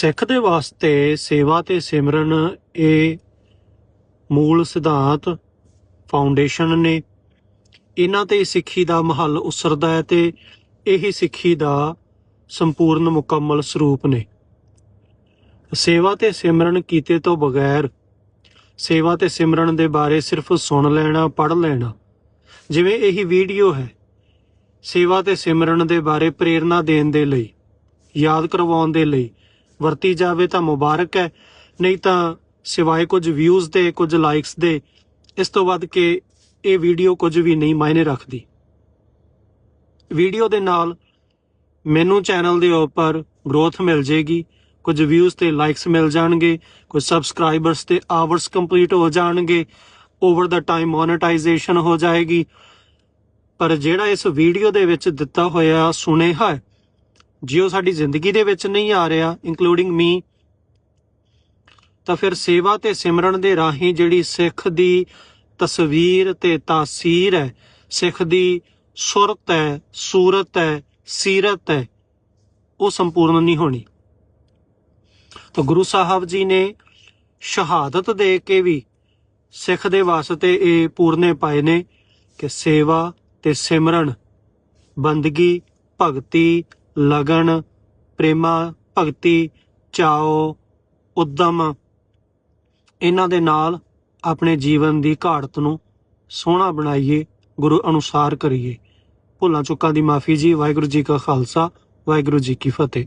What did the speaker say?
ਸਿੱਖ ਦੇ ਵਾਸਤੇ ਸੇਵਾ ਤੇ ਸਿਮਰਨ ਇਹ ਮੂਲ ਸਿਧਾਂਤ ਫਾਊਂਡੇਸ਼ਨ ਨੇ। ਇਹਨਾਂ ਤੇ ਸਿੱਖੀ ਦਾ ਮਹੱਲ ਉਸਰਦਾ ਹੈ ਤੇ ਇਹੀ ਸਿੱਖੀ ਦਾ ਸੰਪੂਰਨ ਮੁਕੰਮਲ ਸਰੂਪ ਨੇ। ਸੇਵਾ ਤੇ ਸਿਮਰਨ ਕੀਤੇ ਤੋਂ ਬਗੈਰ, ਸੇਵਾ ਤੇ ਸਿਮਰਨ ਦੇ ਬਾਰੇ ਸਿਰਫ ਸੁਣ ਲੈਣਾ, ਪੜ੍ਹ ਲੈਣਾ, ਜਿਵੇਂ ਇਹੀ ਵੀਡੀਓ ਹੈ, ਸੇਵਾ ਤੇ ਸਿਮਰਨ ਦੇ ਬਾਰੇ ਪ੍ਰੇਰਣਾ ਦੇਣ ਦੇ ਲਈ, ਯਾਦ ਕਰਵਾਉਣ ਦੇ ਲਈ ਵਰਤੀ ਜਾਵੇ ਤਾਂ ਮੁਬਾਰਕ ਹੈ, ਨਹੀਂ ਤਾਂ ਸਿਵਾਏ ਕੁਝ ਵਿਊਜ਼ ਦੇ ਕੁਝ ਲਾਈਕਸ ਦੇ, ਇਸ ਤੋਂ ਵੱਧ ਕੇ ਇਹ ਵੀਡੀਓ ਕੁਝ ਵੀ ਨਹੀਂ ਮਾਇਨੇ ਰੱਖਦੀ। ਵੀਡੀਓ ਦੇ ਨਾਲ ਮੈਨੂੰ ਚੈਨਲ ਦੇ ਉੱਪਰ ਗਰੋਥ ਮਿਲ ਜੇਗੀ ਕੁਝ ਵਿਊਜ਼ ਤੇ ਲਾਈਕਸ ਮਿਲ ਜਾਣਗੇ, ਕੁਝ ਸਬਸਕ੍ਰਾਈਬਰਸ ਤੇ ਆਵਰਸ ਕੰਪਲੀਟ ਹੋ ਜਾਣਗੇ ਓਵਰ ਦਾ ਟਾਈਮ ਮੋਨੇਟਾਈਜੇਸ਼ਨ ਹੋ ਜਾਏਗੀ। ਪਰ ਜਿਹੜਾ ਇਸ ਵੀਡੀਓ ਦੇ ਵਿੱਚ ਦਿੱਤਾ ਹੋਇਆ ਸੁਨੇਹਾ ਹੈ ਜੇ ਉਹ ਸਾਡੀ ਜ਼ਿੰਦਗੀ ਦੇ ਵਿੱਚ ਨਹੀਂ ਆ ਰਿਹਾ ਇਨਕਲੂਡਿੰਗ ਮੀ ਤਾਂ ਫਿਰ ਸੇਵਾ ਤੇ ਸਿਮਰਨ ਦੇ ਰਾਹੀਂ ਜਿਹੜੀ ਸਿੱਖ ਦੀ ਤਸਵੀਰ ਤੇ ਤਾਸੀਰ ਹੈ, ਸਿੱਖ ਦੀ ਸੁਰਤ ਹੈ, ਸੂਰਤ ਹੈ, ਸੀਰਤ ਹੈ, ਉਹ ਸੰਪੂਰਨ ਨਹੀਂ ਹੋਣੀ। ਤਾਂ ਗੁਰੂ ਸਾਹਿਬ ਜੀ ਨੇ ਸ਼ਹਾਦਤ ਦੇ ਕੇ ਵੀ ਸਿੱਖ ਦੇ ਵਾਸਤੇ ਇਹ ਪੂਰਨੇ ਪਾਏ ਨੇ ਕਿ ਸੇਵਾ ਤੇ ਸਿਮਰਨ, ਬੰਦਗੀ, ਭਗਤੀ ਲਗਨ, ਪ੍ਰੇਮਾ, ਭਗਤੀ, ਚਾਓ, ਉਦਮ। ਇਹਨਾਂ ਦੇ ਨਾਲ ਆਪਣੇ ਜੀਵਨ ਦੀ ਘਾੜਤ ਨੂੰ ਸੋਹਣਾ ਬਣਾਈਏ, ਗੁਰੂ ਅਨੁਸਾਰ ਕਰੀਏ। ਭੁੱਲਾਂ ਚੁੱਕਾਂ ਦੀ ਮਾਫੀ ਜੀ, ਵਾਹਿਗੁਰੂ ਜੀ ਕਾ ਖਾਲਸਾ, ਵਾਹਿਗੁਰੂ ਜੀ ਕੀ ਫਤਿਹ।